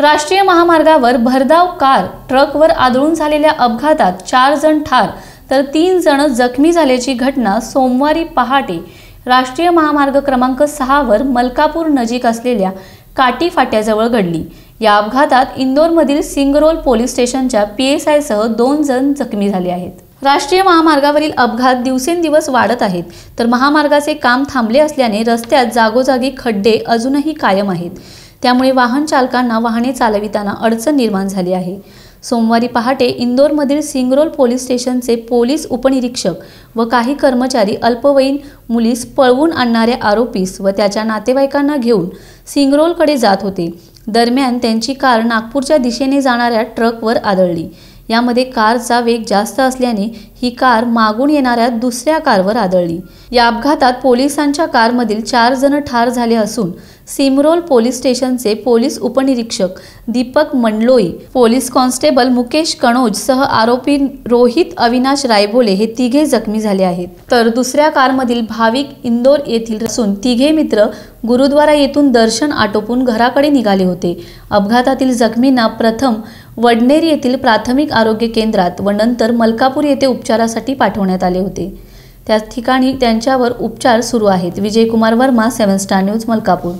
राष्ट्रीय महामार्गावर भरधाव कार ट्रकवर आदळून झालेल्या अपघातात चार जण ठार तर तीन जण जखमी झाल्याची घटना सोमवारी पहाटे राष्ट्रीय महामार्ग क्रमांक सहावर मलकापूर नजीक असलेल्या काटी फाट्याजवळ घडली. या अपघातात इंदोरमधील सिंगरोल पोलीस स्टेशनच्या पी एस आयसह दोन जण जखमी झाले आहेत. राष्ट्रीय महामार्गावरील अपघात दिवसेंदिवस वाढत आहेत तर महामार्गाचे काम थांबले असल्याने रस्त्यात जागोजागी खड्डे अजूनही कायम आहेत. त्यामुळे वाहन चालकांना वाहने चालविताना अडचण निर्माण झाली आहे. सोमवारी पहाटे इंदोरमधील सिंगरोल पोलीस स्टेशनचे पोलीस उपनिरीक्षक व काही कर्मचारी अल्पवयीन मुलीस पळवून आणणाऱ्या आरोपीस व त्याच्या नातेवाईकांना घेऊन सिंगरोलकडे जात होते. दरम्यान त्यांची कार नागपूरच्या दिशेने जाणाऱ्या ट्रकवर आदळली. यामध्ये कारचा वेग जास्त असल्याने ही कार मागून येणाऱ्या दुसऱ्या कारवर आदळली. या अपघातात पोलिसांच्या कारमधील चार जण ठार झाले असून सिमरोल पोलीस स्टेशनचे पोलीस उपनिरीक्षक दीपक मंडलोई पोलीस कॉन्स्टेबल मुकेश कणोज सह आरोपी रोहित अविनाश रायबोले हे तिघे जखमी झाले आहेत. तर दुसऱ्या कारमधील भाविक इंदोर येथील असून तिघे मित्र गुरुद्वारा येथून दर्शन आटोपून घराकडे निघाले होते. अपघातातील जखमींना प्रथम वडनेर येथील प्राथमिक आरोग्य केंद्रात व नंतर मलकापूर येथे उपचारासाठी पाठवण्यात आले होते. त्या ठिकाणी त्यांच्यावर उपचार सुरू आहेत. Vijaykumar Verma seven star news Malkapur.